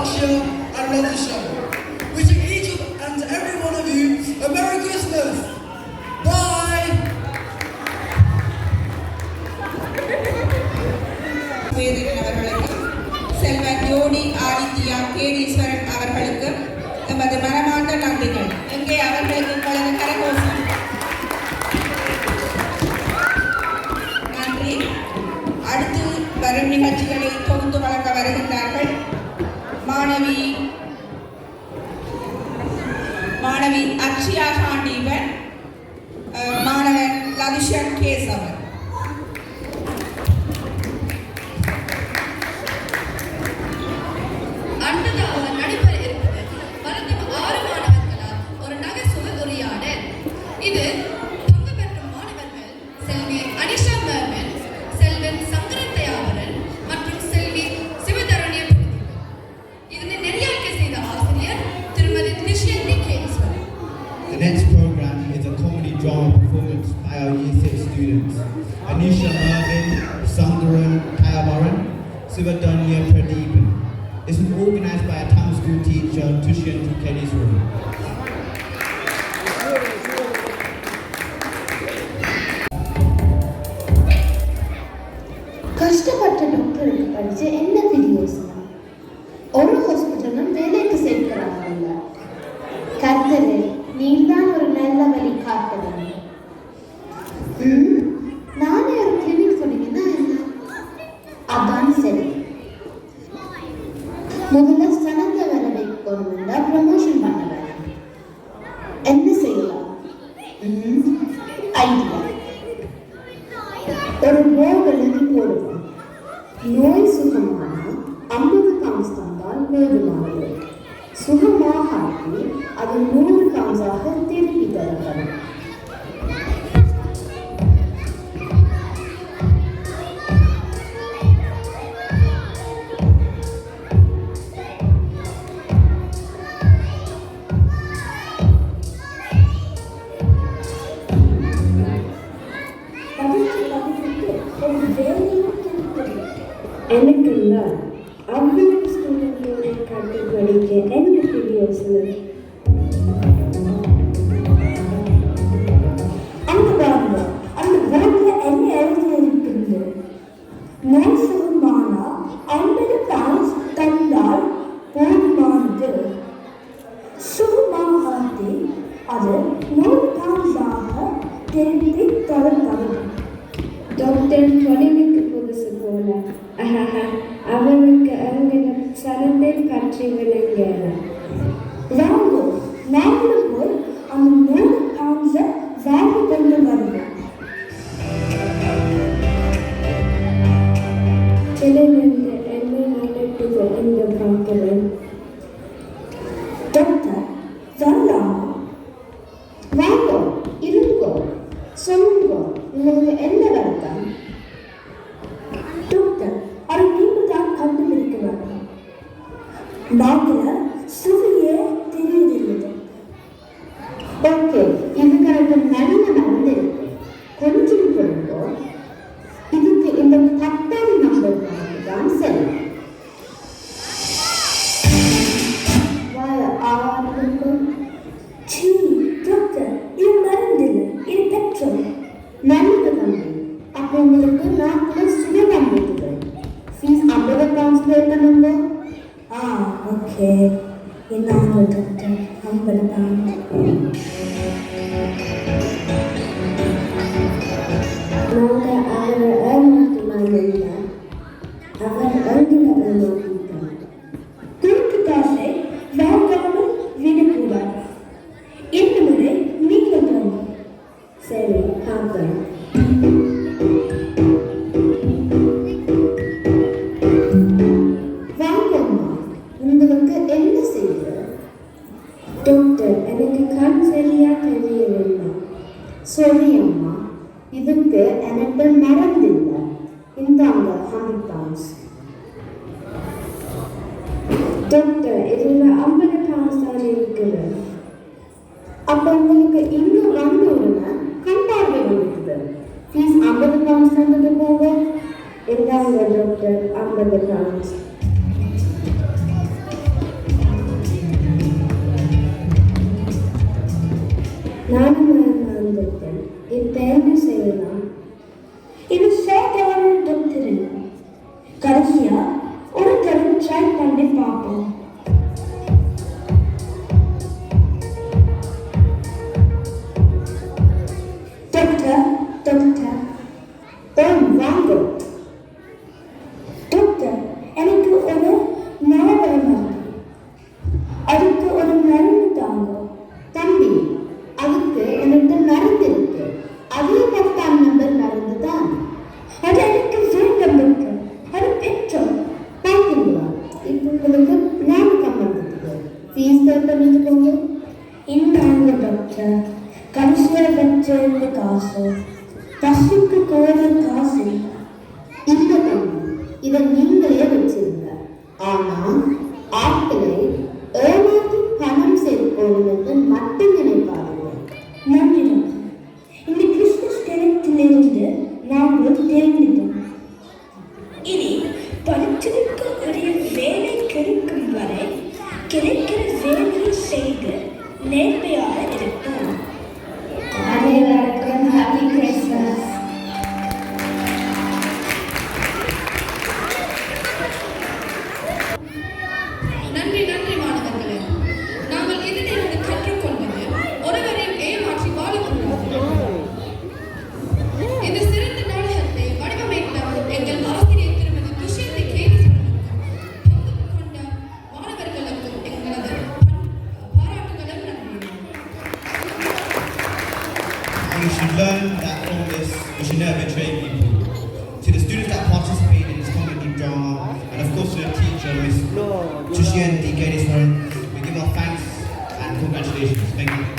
Akshya and Radisha. Wishing each and every one of you a Merry Christmas. Bye. Selvan ஜோடி ஆதித்யா கேடீஸ்வரன் அவர்களுக்கு நமது மனமார்ந்த நன்றிகள் எங்கே அவர்களுக்கு உங்களது கரகோசம் நன்றி அடுத்து வரும் நிகழ்ச்சிகளை தொகுத்து வழங்க மாணவி. மாணவி அக்ஷயா காண்டீவன் அஹ், மாணவன் லதிஷன் Kesavan. drama performance by Year 6 students. Anisha Kayabaran, Pradeepan. It's organized by a town school teacher, Tushin room. കഷ്ടപ്പെട്ട ഡോക്ടറുടെ പഠിച്ച് എന്ന വീഡിയോസ് முதல்ல சனத்தை வர போகணும்னா ப்ரமோஷன் பண்ண வேணும் என்ன செய்யலாம்? ஐடியா ஒரு போர்டு எழுதி போடுவோம் நோய் சுகமான ஐம்பது கவுன்ஸ் தந்தால் சுகமாக சுகமாகாட்டி அது நூறு கவுன்ஸாக திருப்பி தரப்படும் எனக்குள்ள அவ்வளவு ஸ்டூடெண்டோட கட்டு படிக்க என்ன வீடியோஸில் அந்த பாருங்க அந்த போர்டில் என்ன எழுதி இருக்குது மோசமான ஐம்பது பவுன்ஸ் தந்தால் போதுமானது சுகமாகாது அது நூறு பவுன்ஸாக திருப்பி தரப்படும் டாக்டர் தொலைவுக்கு புதுசு போல அஹஹ, அவனுக்கு அங்கின சனத்தை பற்றி விளங்கல வாங்கோ நாங்களும் போய் அந்த மூணு பவுன்ஸை வாங்கி கொண்டு வருவோம் சிலருந்து என்ன நடக்குது இந்த பார்க்கிறேன் டாக்டர் வரலாமா வாங்கோ இருங்கோ சொல்லுங்க உங்களுக்கு என்ன வருத்தம்? ஓகே இதுக்கு எனக்கு நல்ல மருந்து இருக்கு கொஞ்சம் கொடுங்க இதுக்கு இந்த பத்தாவது நம்பர் தான் சரி வாய ஆரம்பிக்கும் சீ டாக்டர் இது மருந்தில்லை இது பெட்ரோல் நல்லது தம்பி அப்போ உங்களுக்கு நாக்குல சுகம் இருக்குது ஃபீஸ் ஐம்பது பவுண்ட்ஸ் பே பண்ணுங்க ஆ okay. இன்னாங்க doctor? Ang ganda. Mga kaaralan na tumangin na, akan ang dinaanan down that hundred pounds. Doctor இதில் ஐம்பது பவுண்ட்ஸ் தான் இருக்குது அப்போ உங்களுக்கு இங்கே வந்த உடனே கண்டார்வை இருக்குது ஃபீஸ் ஐம்பது பவுண்ட்ஸ் வந்தது போக இந்தாங்க டாக்டர் ஐம்பது பவுண்ட்ஸ் நானும் வந்துட்டேன் இப்போ என்ன செய்யலாம் எக்ஸ்போர்ட் பண்ணிக்கோங்க இன்றாங்க பற்ற கடைசியாக காசு பசுக்கு கோர காசு. இந்த இதை நீங்களே வச்சிருங்க. ஆனால் service no, DK this morning. We give our thanks and congratulations. Thank you.